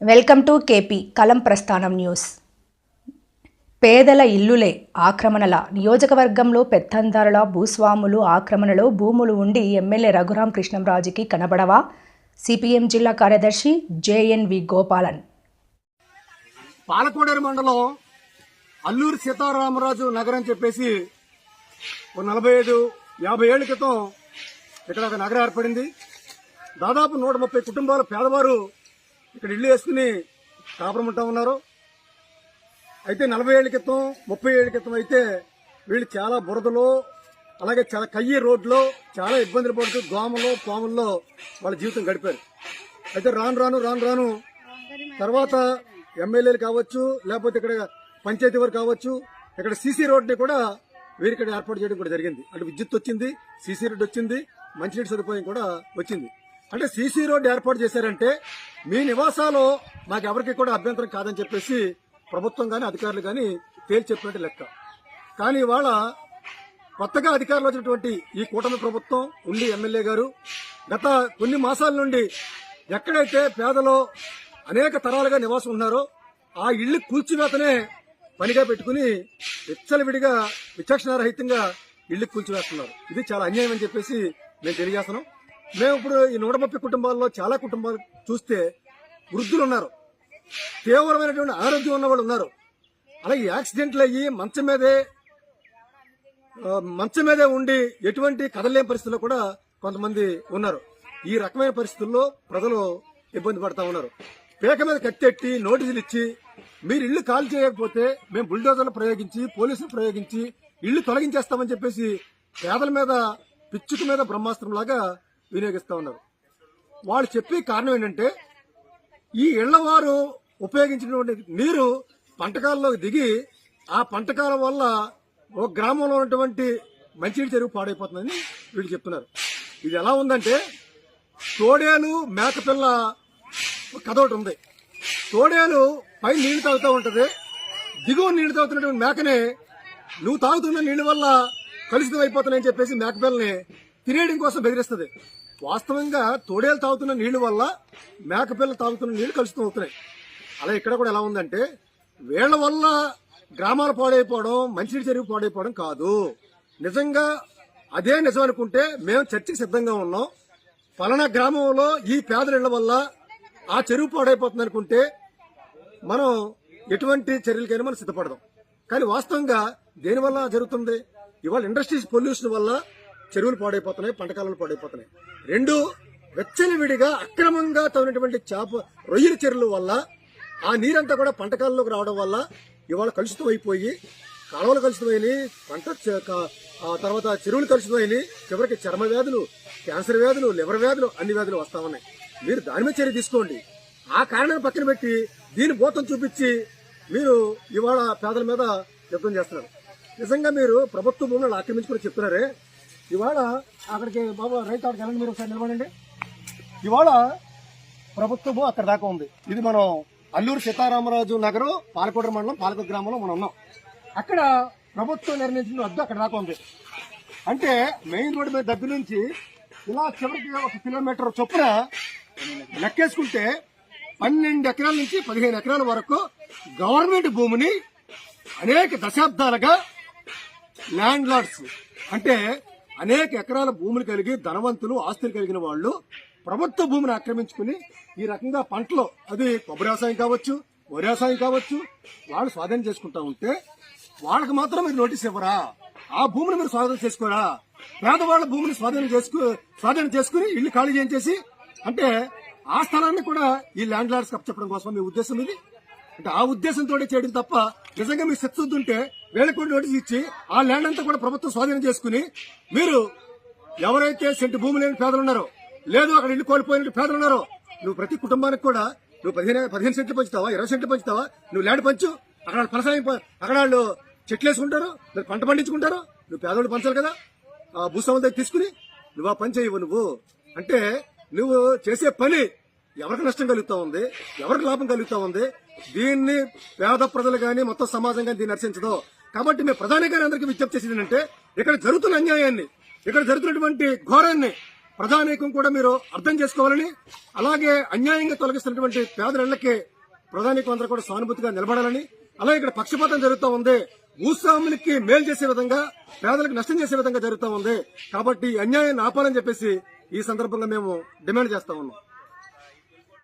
Welcome to KP కలం ప్రస్థానం news. పేదల ఇల్లులే ఆక్రమణల. నియోజకవర్గంలో పెత్తందారుల భూస్వాములు ఆక్రమణలో భూములు ఉండి ఎమ్మెల్యే రఘురాం కృష్ణంరాజుకి కనబడవా? సిపిఎం జిల్లా కార్యదర్శి జేఎన్వి గోపాలన్. పాలకోడేరు మండలం అల్లూరు సీతారామరాజు నగరం చెప్పేసి ఒక నలభై ఐదు యాభై ఏళ్ళ క్రితం ఇక్కడ ఒక నగరం ఏర్పడింది. దాదాపు నూట ముప్పై కుటుంబాల పేదవారు ఇక్కడ ఇల్లు వేసుకుని కాపురమంటా ఉన్నారు. అయితే నలభై ఏళ్ళ క్రితం ముప్పై ఏళ్ళ క్రితం అయితే వీళ్ళు చాలా బురదలో అలాగే చాలా కయ్యి రోడ్లో చాలా ఇబ్బందులు పడుతూ దోమలో పాముల్లో వాళ్ళ జీవితం గడిపారు. అయితే రాను రాను రాను రాను తర్వాత ఎమ్మెల్యేలు కావచ్చు లేకపోతే ఇక్కడ పంచాయతీ వారు కావచ్చు ఇక్కడ సీసీ రోడ్ని కూడా వీరి ఇక్కడ ఏర్పాటు చేయడం కూడా జరిగింది. అంటే విద్యుత్ వచ్చింది సీసీ రోడ్ వచ్చింది మంచినీటి సదుపాయం కూడా వచ్చింది. అంటే సీసీ రోడ్ ఏర్పాటు చేశారంటే మీ నివాసాలు మాకు ఎవరికి కూడా అభ్యంతరం కాదని చెప్పేసి ప్రభుత్వం కానీ అధికారులు కానీ తేల్చి చెప్పినట్టు లెక్క. కానీ ఇవాళ కొత్తగా అధికారులు వచ్చినటువంటి ఈ కూటమి ప్రభుత్వం ఉండి ఎమ్మెల్యే గారు గత కొన్ని మాసాల నుండి ఎక్కడైతే పేదలు అనేక తరాలుగా నివాసం ఉన్నారో ఆ ఇళ్ళు కూల్చివేతనే పనిగా పెట్టుకుని విచ్చలవిడిగా విచక్షణారహితంగా ఇళ్ళు కూల్చివేస్తున్నారు. ఇది చాలా అన్యాయం అని చెప్పేసి మేము తెలియజేస్తున్నాం. మేము ఇప్పుడు ఈ నూట ముప్పై కుటుంబాల్లో చాలా కుటుంబాలు చూస్తే వృద్ధులు ఉన్నారు. తీవ్రమైనటువంటి ఆరోగ్యం ఉన్న వాళ్ళు ఉన్నారు. అలాగే యాక్సిడెంట్లు అయ్యి మంచం మీదే మంచం మీదే ఉండి ఎటువంటి కదలేని పరిస్థితుల్లో కూడా కొంతమంది ఉన్నారు. ఈ రకమైన పరిస్థితుల్లో ప్రజలు ఇబ్బంది పడతా ఉన్నారు. పేక మీద కట్టెట్టి నోటీసులు ఇచ్చి మీరు ఇల్లు ఖాళీ చేయకపోతే మేము బుల్డోజర్లు ప్రయోగించి పోలీసులు ప్రయోగించి ఇల్లు తొలగించేస్తామని చెప్పేసి పేదల మీద పిచ్చుక మీద బ్రహ్మాస్త్రం లాగా వినియోగిస్తూ ఉన్నారు. వాళ్ళు చెప్పే కారణం ఏంటంటే ఈ ఇళ్ళవారు ఉపయోగించినటువంటి నీరు పంటకాలంలోకి దిగి ఆ పంటకాల వల్ల ఒక గ్రామంలో ఉన్నటువంటి మంచినీటి చెరువు పాడైపోతుందని వీళ్ళు చెప్తున్నారు. ఇది ఎలా ఉందంటే తోడేలు మేకపిల్ల కథ ఒకటి ఉంది. తోడేలు పై నీళ్ళు తాగుతూ ఉంటుంది. దిగువ నీళ్ళు తాగుతున్నటువంటి మేకనే నువ్వు తాగుతున్న నీళ్ళ వల్ల కలుషితం అయిపోతున్నాయని చెప్పేసి మేకపిల్లని తినేయడం కోసం బెదిరిస్తుంది. వాస్తవంగా తోడేలు తాగుతున్న నీళ్ళు వల్ల మేకపిల్ల తాగుతున్న నీళ్ళు కలుషితం అవుతున్నాయి. అలా ఇక్కడ కూడా ఎలా ఉందంటే వీళ్ళ వల్ల గ్రామాలు పాడైపోవడం మంచినీటి చెరువు పాడైపోవడం కాదు. నిజంగా అదే నిజం అనుకుంటే మేము చర్చకి సిద్ధంగా ఉన్నాం. పలానా గ్రామంలో ఈ పేదల వల్ల ఆ చెరువు పాడైపోతుంది అనుకుంటే మనం ఎటువంటి చర్యలకైనా మనం సిద్ధపడదాం. కానీ వాస్తవంగా దేనివల్ల జరుగుతుంది? ఇవాళ ఇండస్ట్రీస్ పొల్యూషన్ వల్ల చెరువులు పాడైపోతున్నాయి పంటకాలను పాడైపోతున్నాయి. రెండు వెచ్చనివిడిగా అక్రమంగా తగినటువంటి చేప రొయ్యల చెరువుల వల్ల ఆ నీరంతా కూడా పంటకాలలోకి రావడం వల్ల ఇవాళ కలుషితం అయిపోయి కాలువలు కలుషితమైనవి పంట ఆ తర్వాత చెరువులు కలుషితమైనవి చివరికి చర్మ వ్యాధులు క్యాన్సర్ వ్యాధులు లివర్ వ్యాధులు అన్ని వ్యాధులు వస్తా ఉన్నాయి. మీరు దాని మీద చర్య తీసుకోండి. ఆ కారణాన్ని పక్కన పెట్టి దీని భూతం చూపించి మీరు ఇవాళ పేదల మీద యుద్ధం చేస్తున్నారు. నిజంగా మీరు ప్రభుత్వ భూములను ఆక్రమించుకుని చెప్తున్నారే ఇవాళ అక్కడికి బాబా రైతు అక్కడికి వెళ్ళండి మీరు ఒకసారి నిలబడండి. ఇవాళ ప్రభుత్వము అక్కడ దాకా ఉంది. ఇది మనం అల్లూరు సీతారామరాజు నగరం పాలకోట మండలం పాలకోట గ్రామంలో మనం ఉన్నాం. అక్కడ ప్రభుత్వం నిర్ణయించిన అద్దు అక్కడ దాకా ఉంది. అంటే మెయిన్ రోడ్డు మీద దగ్గర నుంచి ఇలా చివరికి ఒక కిలోమీటర్ చొప్పున లెక్కేసుకుంటే పన్నెండు ఎకరాల నుంచి పదిహేను ఎకరాల వరకు గవర్నమెంట్ భూమిని అనేక దశాబ్దాలుగా ల్యాండ్ లార్డ్స్ అంటే అనేక ఎకరాల భూములు కలిగి ధనవంతులు ఆస్తులు కలిగిన వాళ్ళు ప్రభుత్వ భూమిని ఆక్రమించుకుని ఈ రకంగా పంటలు అది కొబ్బరి వ్యవసాయం కావచ్చు వరి వ్యవసాయం కావచ్చు వాళ్ళు స్వాధీనం చేసుకుంటా ఉంటే వాళ్ళకి మాత్రం మీరు నోటీస్ ఇవ్వరా? ఆ భూమిని మీరు స్వాధీనం చేసుకోరా? పేదవాళ్ళ భూమిని స్వాధీనం చేసుకు స్వాధీనం చేసుకుని ఇల్లు ఖాళీ చేయించేసి అంటే ఆ స్థలాన్ని కూడా ఈ ల్యాండ్ లార్డ్స్ చెప్పడం కోసం మీ ఉద్దేశం ఇది? అంటే ఆ ఉద్దేశంతో చేయడం తప్ప నిజంగా మీకు శక్తి ఉంటే వేళ కూడా నోటీస్ ఇచ్చి ఆ ల్యాండ్ అంతా కూడా ప్రభుత్వం స్వాధీనం చేసుకుని మీరు ఎవరైతే సెంటు భూమి లేని పేదలు ఉన్నారో లేదు అక్కడ ఇల్లు కోల్పోయిన పేదలు ఉన్నారో నువ్వు ప్రతి కుటుంబానికి కూడా నువ్వు పదిహేను పదిహేను సెంట్లు పంచుతావా ఇరవై సెంట్లు పంచుతావా నువ్వు ల్యాండ్ పంచు అక్కడ వాళ్ళు ఫలసాయం అక్కడ వాళ్ళు చెట్లు వేసుకుంటారు మీరు పంట పండించుకుంటారు నువ్వు పేదవాళ్ళు పంచాలి కదా ఆ భూస్వాముల దగ్గర తీసుకుని నువ్వు ఆ పని చేయవు నువ్వు. అంటే నువ్వు చేసే పని ఎవరికి నష్టం కలుగుతా ఉంది? ఎవరికి లాభం కలుగుతా ఉంది? దీన్ని పేద ప్రజలు కానీ మొత్తం సమాజం కానీ దీన్ని నర్శించదు కాబట్టి మేము ప్రధాని గారి అందరికీ విజ్ఞప్తి చేసింది ఏంటంటే ఇక్కడ జరుగుతున్న అన్యాయాన్ని ఇక్కడ జరుగుతున్నటువంటి ఘోరాన్ని ప్రధానికం కూడా మీరు అర్థం చేసుకోవాలని అలాగే అన్యాయంగా తొలగిస్తున్నటువంటి పేదలకి ప్రధానికం అందరూ కూడా సానుభూతిగా నిలబడాలని అలాగే ఇక్కడ పక్షపాతం జరుగుతూ ఉంది. భూస్వాములకి మేలు చేసే విధంగా పేదలకు నష్టం చేసే విధంగా జరుగుతూ ఉంది. కాబట్టి అన్యాయాన్ని ఆపాలని చెప్పేసి ఈ సందర్భంగా మేము డిమాండ్ చేస్తా ఉన్నాం.